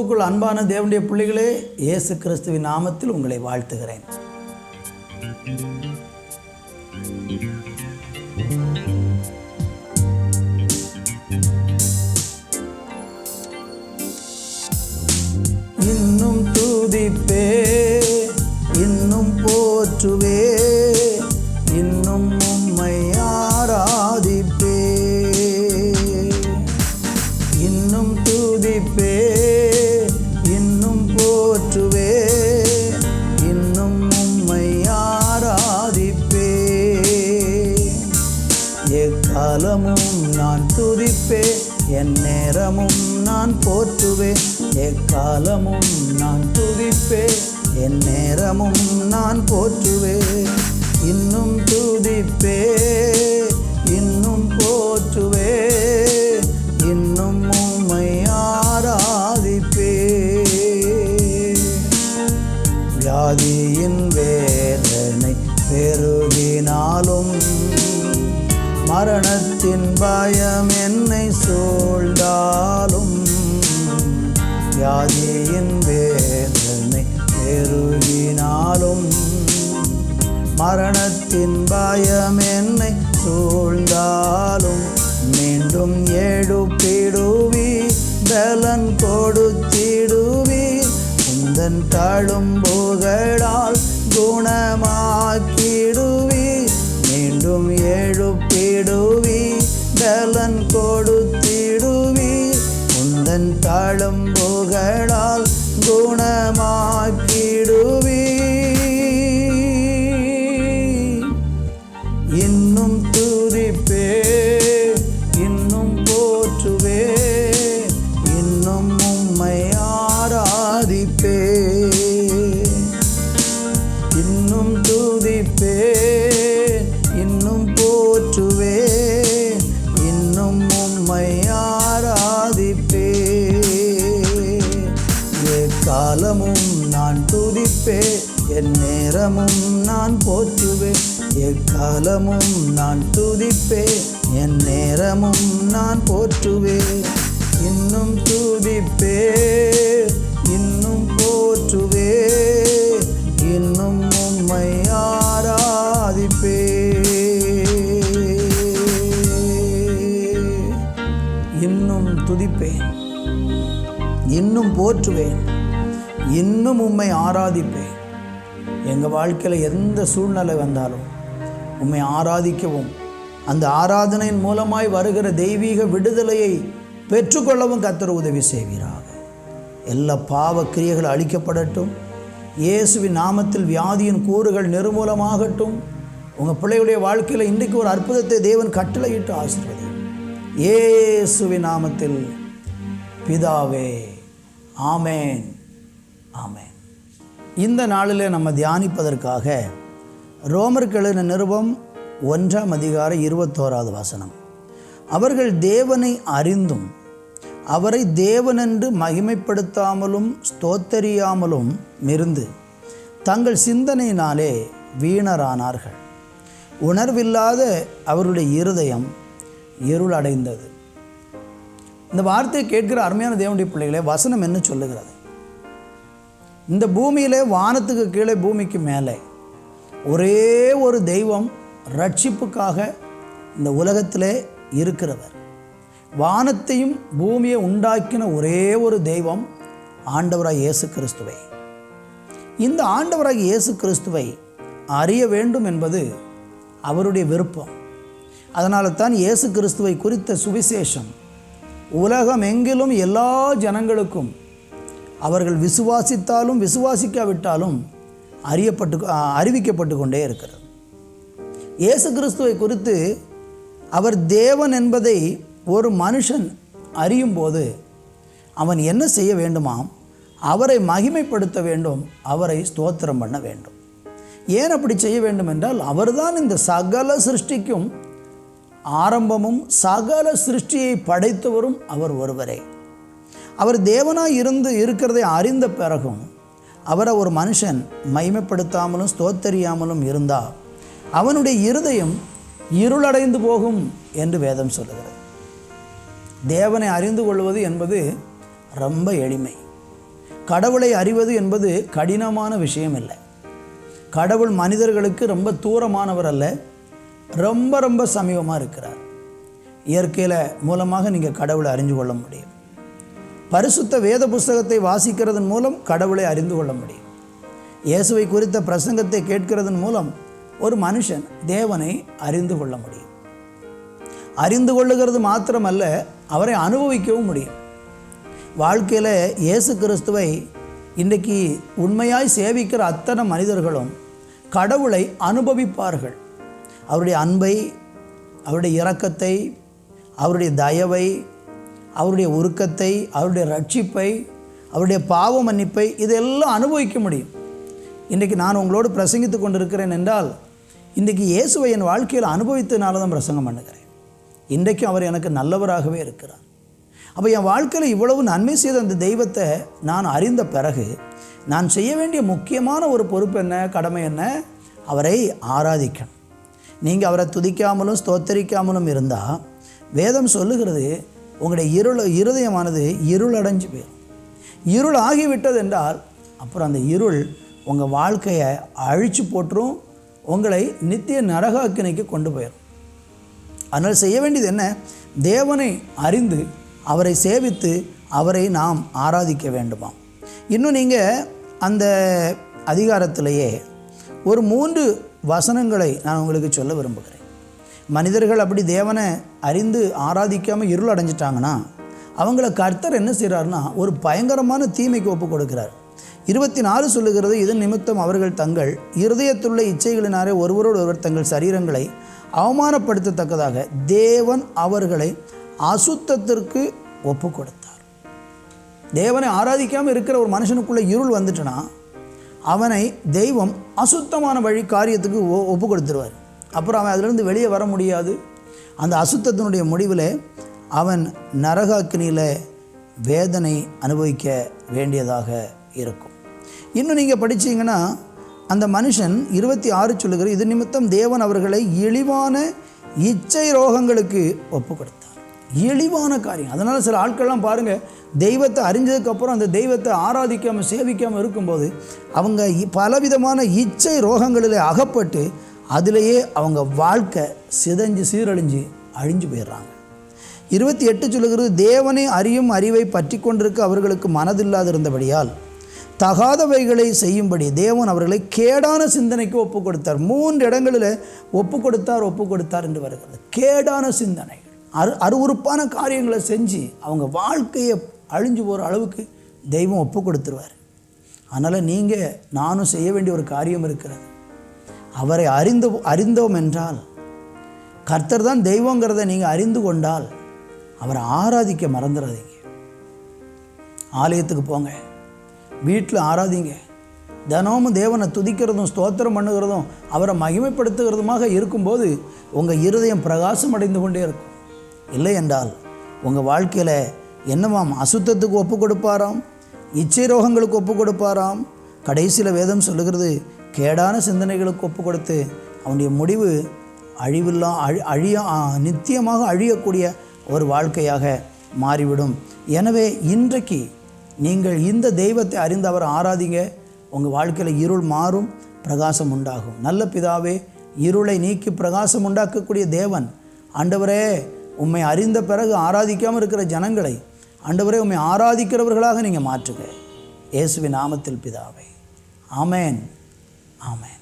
கிறிஸ்துவுக்குள் அன்பான தேவனுடைய பிள்ளைகளே இயேசு கிறிஸ்துவின் நாமத்தில் உங்களை வாழ்த்துகிறேன். இன்னும் துதிப்பே இன்னும் போற்றுவே இன்னும் உம்மையா நான் துதிப்பே என் நேரமும் நான் போற்றுவேன் எக்காலமும் நான் துதிப்பே என் நேரமும் நான் போற்றுவேன் இன்னும் துதிப்பே இன்னும் போ குணமாக்கிடுவி மீண்டும் எழுப்பிடுவி பலன் கொடுத்திடுவி உந்தன் தாழும் புகழால் குணமாக்கிடுவி இன்னும் துதிப்பே காலமும் நான் துதிப்பே என் நேரமும் நான் போற்றுவேன். எக்காலமும் நான் துதிப்பே என் நேரமும் நான் போற்றுவேன். இன்னும் துதிப்பே இன்னும் போற்றுவே இன்னும் உம்மை ஆராதிப்பே இன்னும் துதிப்பேன். இன்னும் போற்றுவேன். இன்னும் உம்மை ஆராதிப்பேன். எங்கள் வாழ்க்கையில் எந்த சூழ்நிலை வந்தாலும் உம்மை ஆராதிக்கவும் அந்த ஆராதனையின் மூலமாய் வருகிற தெய்வீக விடுதலையை பெற்றுக்கொள்ளவும் கத்தர் உதவி செய்வீராக. எல்லா பாவ கிரியைகள் அழிக்கப்படட்டும். இயேசுவின் நாமத்தில் வியாதியின் கூறுகள் நிர்மூலமாகட்டும். உங்கள் பிள்ளையுடைய வாழ்க்கையில் இன்றைக்கு ஒரு அற்புதத்தை தேவன் கட்டளையிட்டு ஆசீர்வதி இயேசுவின் நாமத்தில் பிதாவே ஆமேன். ஆமேன். இந்த நாளில் நம்ம தியானிப்பதற்காக ரோமர் கெழுன நிருபம் ஒன்றாம் அதிகார இருபத்தோராவது வசனம். அவர்கள் தேவனை அறிந்தும் அவரை தேவனென்று மகிமைப்படுத்தாமலும் ஸ்தோத்தரியாமலும் இருந்து தங்கள் சிந்தனையினாலே வீணரானார்கள். உணர்வில்லாத அவருடைய இருதயம் இருளடைந்தது. இந்த வார்த்தையை கேட்கிற அருமையான தேவனுடைய பிள்ளைகளே வசனம் என்ன சொல்லுகிறது? இந்த பூமியிலே வானத்துக்கு கீழே பூமிக்கு மேலே ஒரே ஒரு தெய்வம் ரட்சிப்புக்காக இந்த உலகத்திலே இருக்கிறவர். வானத்தையும் பூமியை உண்டாக்கின ஒரே ஒரு தெய்வம் ஆண்டவராக இயேசு கிறிஸ்துவை. இந்த ஆண்டவராக இயேசு கிறிஸ்துவை அறிய வேண்டும் என்பது அவருடைய விருப்பம். அதனால தான் இயேசு கிறிஸ்துவை குறித்த சுவிசேஷம் உலகம் எங்கிலும் எல்லா ஜனங்களுக்கும் அவர்கள் விசுவாசித்தாலும் விசுவாசிக்காவிட்டாலும் அறியப்பட்டு அறிவிக்கப்பட்டு கொண்டே இருக்கிறது. இயேசு கிறிஸ்துவை குறித்து அவர் தேவன் என்பதை ஒரு மனுஷன் அறியும் போது அவன் என்ன செய்ய வேண்டுமாம்? அவரை மகிமைப்படுத்த வேண்டும் அவரை ஸ்தோத்திரம் பண்ண வேண்டும். ஏன் அப்படி செய்ய வேண்டும் என்றால் அவர்தான் இந்த சகல சிருஷ்டிக்கும் ஆரம்பமும் சகல சிருஷ்டியை படைத்தவரும் அவர் ஒருவரே. அவர் தேவனாக இருந்து இருக்கிறதை அறிந்த பிறகும் அவரை ஒரு மனுஷன் மைமைப்படுத்தாமலும் ஸ்தோத்தரியாமலும் இருந்தால் அவனுடைய இருதயம் இருளடைந்து போகும் என்று வேதம் சொல்லுகிறது. தேவனை அறிந்து கொள்வது என்பது ரொம்ப எளிமை. கடவுளை அறிவது என்பது கடினமான விஷயம் இல்லை. கடவுள் மனிதர்களுக்கு ரொம்ப தூரமானவர் அல்ல ரொம்ப ரொம்ப சமீபமாக இருக்கிறார். இயற்கையில் மூலமாக நீங்கள் கடவுளை அறிஞ்சு கொள்ள முடியும். பரிசுத்த வேத புஸ்தகத்தை வாசிக்கிறதன் மூலம் கடவுளை அறிந்து கொள்ள முடியும். இயேசுவை குறித்த பிரசங்கத்தை கேட்கிறதன் மூலம் ஒரு மனுஷன் தேவனை அறிந்து கொள்ள முடியும். அறிந்து கொள்ளுகிறது மாத்திரமல்ல அவரை அனுபவிக்கவும் முடியும். வாழ்க்கையில் இயேசு கிறிஸ்துவை இன்றைக்கு உண்மையாய் சேவிக்கிற அத்தனை மனிதர்களும் கடவுளை அனுபவிப்பார்கள். அவருடைய அன்பை அவருடைய இரக்கத்தை அவருடைய தயவை அவருடைய உருக்கத்தை அவருடைய ரட்சிப்பை அவருடைய பாவ மன்னிப்பை இதெல்லாம் அனுபவிக்க முடியும். இன்றைக்கி நான் உங்களோடு பிரசங்கித்து கொண்டிருக்கிறேன் என்றால் இன்றைக்கு இயேசுவை என் வாழ்க்கையில் அனுபவித்தனால தான் பிரசங்கம் பண்ணுகிறேன். இன்றைக்கும் அவர் எனக்கு நல்லவராகவே இருக்கிறார். அப்போ என் வாழ்க்கையில் இவ்வளவு நன்மை செய்த அந்த தெய்வத்தை நான் அறிந்த பிறகு நான் செய்ய வேண்டிய முக்கியமான ஒரு பொறுப்பு என்ன கடமை என்ன? அவரை ஆராதிக்கணும். நீங்கள் அவரை துதிக்காமலும் ஸ்தோத்தரிக்காமலும் இருந்தால் வேதம் சொல்லுகிறது உங்களுடைய இருள இருதயமானது இருளடைஞ்சு போயிடும் இருள் ஆகிவிட்டது என்றால் அப்புறம் அந்த இருள் உங்கள் வாழ்க்கையை அழித்து போட்டுரும் உங்களை நித்திய நரகாக்கினைக்கு கொண்டு போயிடும் அதனால் செய்ய வேண்டியது என்ன? தேவனை அறிந்து அவரை சேவித்து அவரை நாம் ஆராதிக்க வேண்டுமாம். இன்னும் நீங்கள் அந்த அதிகாரத்திலேயே ஒரு மூன்று வசனங்களை நான் உங்களுக்கு சொல்ல விரும்புகிறேன். மனிதர்கள் அப்படி தேவனை அறிந்து ஆராதிக்காமல் இருள் அடைஞ்சிட்டாங்கன்னா அவங்கள கர்த்தர் என்ன செய்கிறாருன்னா ஒரு பயங்கரமான தீமைக்கு ஒப்பு கொடுக்கிறார். இருபத்தி நாலு சொல்லுகிறது இதன் நிமித்தம் அவர்கள் தங்கள் இருதயத்துள்ள இச்சைகளினாரே ஒருவரோடு ஒருவர் தங்கள் சரீரங்களை அவமானப்படுத்தத்தக்கதாக தேவன் அவர்களை அசுத்தத்திற்கு ஒப்பு கொடுத்தார். தேவனை ஆராதிக்காமல் இருக்கிற ஒரு மனுஷனுக்குள்ளே இருள் வந்துட்டுனா அவனை தெய்வம் அசுத்தமான வழி காரியத்துக்கு ஒ- ஒப்பு கொடுத்துருவார். அப்புறம் அவன் அதிலிருந்து வெளியே வர முடியாது. அந்த அசுத்தத்தினுடைய முடிவில் அவன் நரகாக்கினியில் வேதனை அனுபவிக்க வேண்டியதாக இருக்கும். இன்னும் நீங்கள் படிச்சீங்கன்னா அந்த மனுஷன் இருபத்தி ஆறு சொல்லுகிற இது நிமித்தம் தேவன் அவர்களை இழிவான இச்சை ரோகங்களுக்கு ஒப்பு கொடுத்தார் இழிவான காரியம். அதனால் சில ஆட்கள்லாம் பாருங்கள் தெய்வத்தை அறிஞ்சதுக்கப்புறம் அந்த தெய்வத்தை ஆராதிக்காமல் சேவிக்காமல் இருக்கும்போது அவங்க பலவிதமான இச்சை ரோகங்களில் அகப்பட்டு அதிலேயே அவங்க வாழ்க்கை சிதைஞ்சு சீரழிஞ்சு அழிஞ்சு போயிடுறாங்க. இருபத்தி எட்டு சொல்லுகிறது தேவனை அறியும் அறிவை பற்றி கொண்டிருக்க அவர்களுக்கு மனதில்லாதிருந்தபடியால் தகாதவைகளை செய்யும்படி தேவன் அவர்களை கேடான சிந்தனைக்கு ஒப்பு கொடுத்தார். மூன்று இடங்களில் ஒப்பு கொடுத்தார் ஒப்பு கொடுத்தார் என்று வருகிறது. கேடான சிந்தனை அரு அருவறுப்பான காரியங்களை செஞ்சு அவங்க வாழ்க்கையை அழிஞ்சு போகிற அளவுக்கு தெய்வம் ஒப்பு கொடுத்துருவார். அதனால் நீங்கள் நானும் செய்ய வேண்டிய ஒரு காரியம் இருக்கிறது. அவரை அறிந்து அறிந்தோம் என்றால் கர்த்தர் தான் தெய்வங்கிறத நீங்கள் அறிந்து கொண்டால் அவரை ஆராதிக்க மறந்துடாதீங்க ஆலயத்துக்கு போங்க. வீட்டில் ஆராதிங்க. தினமும் தேவனை துதிக்கிறதும் ஸ்தோத்திரம் பண்ணுகிறதும் அவரை மகிமைப்படுத்துகிறதுமாக இருக்கும்போது உங்கள் இருதயம் பிரகாசம் அடைந்து கொண்டே இருக்கும். இல்லை என்றால் உங்கள் வாழ்க்கையில் என்னவாம் அசுத்தத்துக்கு ஒப்பு கொடுப்பாராம்? இச்சை ரோகங்களுக்கு ஒப்பு கொடுப்பாராம்? கடைசியில் வேதம் சொல்லுகிறது கேடான சிந்தனைகளுக்கு ஒப்பு கொடுத்து அவனுடைய முடிவு அழிவில்லா அழி அழிய நித்தியமாக அழியக்கூடிய ஒரு வாழ்க்கையாக மாறிவிடும். எனவே இன்றைக்கு நீங்கள் இந்த தெய்வத்தை அறிந்து அவர் ஆராதிங்க. உங்கள் வாழ்க்கையில் இருள் மாறும் பிரகாசம் உண்டாகும். நல்ல பிதாவே இருளை நீக்கி பிரகாசம் உண்டாக்கக்கூடிய தேவன். ஆண்டவரே உம்மை அறிந்த பிறகு ஆராதிக்காமல் இருக்கிற ஜனங்களை ஆண்டவரே உம்மை ஆராதிக்கிறவர்களாக நீங்கள் மாற்றுங்க. இயேசுவின் நாமத்தில் பிதாவை. ஆமேன். ஆமென்